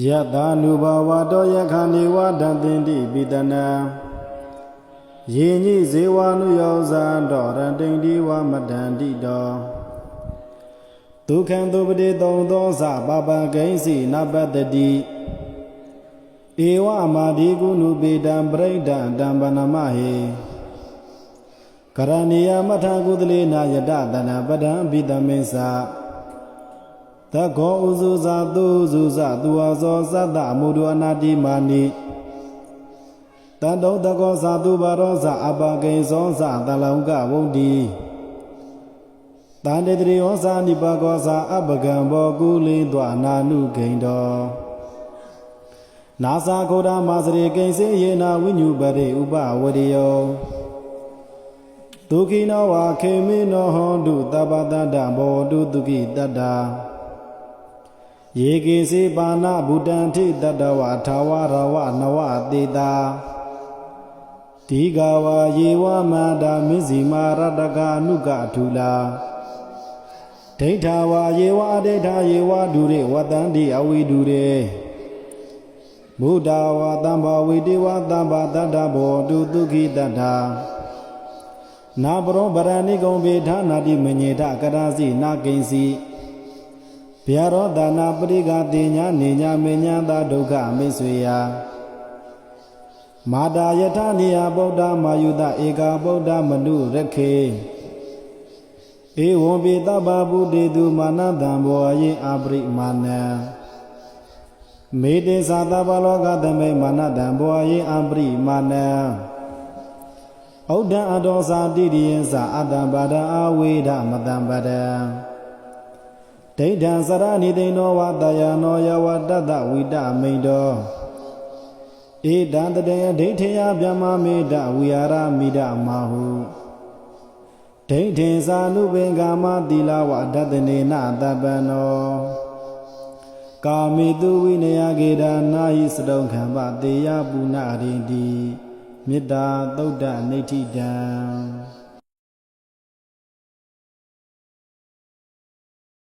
ယတာနုဘဝတောယခဏေဝဒံတင်တိပိတနံယေညိဇေဝနုယောဇံတော်ရတိန်ဒီဝမတန္တိတောဒုက္ခံသုပတိသုံးသောသပပဂိဉ္စီနပတ္တိဧဝမာဒီကုဏုပေတံပရိဒံတံပနမဟေကရဏီယမထကုသလေနာယတတနာပဒံပိတမေသ သကောဥဇုဇာသူဇုဇသူဝဇောသတ္တအမုဒုအနာတိမာနိတန္တုတကောသာသူဘာရောဇအပကိဇောဇတလောကဝုန်တိတန္တေတရိယောဇာနိပကောဇာအပကံဘောကုလိတွာနာနုဂိန်တော်နာသာခောဒမာစရေကိဉ္စေယေနာဝိညုပရိဥပဝရိယောဒုခိနောဝါခေမိနောဟောတုတပ္ပတ္တဘောတုဒုခိတတ္တာ ယေကေစေပါဏဗုတံထိတတဝထာဝရဝနဝတေတာဒီဃဝါယေဝမန္တာမစ္စီမာရတကအနုကထူလာဒိဋ္ဌာဝါယေဝအဒိဋ္ဌာယေဝဒုရေဝတန္တိအဝိဒုရေဘုဒ္ဓဝါတံဘာဝိတေဝတံဘာတတ္တဘောတုဒုခိတတ္ထာနာပရောဗရဏိကုံဘေဌာနာတိမညေထကရာစီနာကိဉ္စီ ဗျာရောဒါနာပရိကတိညာနေညာမေညာသာဒုက္ခမိတ်ဆွေယမာတာယထနိယဗုဒ္ဓမာယုတဧကာဗုဒ္ဓမနုရခေဧဝံပိတဗ္ဗဗုတေတုမာနတံဘောယေအပရိမာနံမေတေသာတဗ္ဗလောကသမေမာနတံဘောယေအပရိမာနံဩဒံအတောသာတိရိယံသာအတ္တပါဒအာဝေဒမတံပဒံ ဒိဋ္ဌံစရဏိသိနောဝတယနောယဝတတဝိတမိန်တောဧတံတတေဒိဋ္ဌိယဗျမမေတဝိဟာရမိဒမဟုဒိဋ္ဌိသာနုပင်ကာမသီလဝဒတနေနတပ္ပနောကာမိတုဝိနယကေဒနာဟိစတုံခံပတေယပုဏ္ဏရိတိမေတ္တာသုဒ္ဓနိဋ္ဌိတံ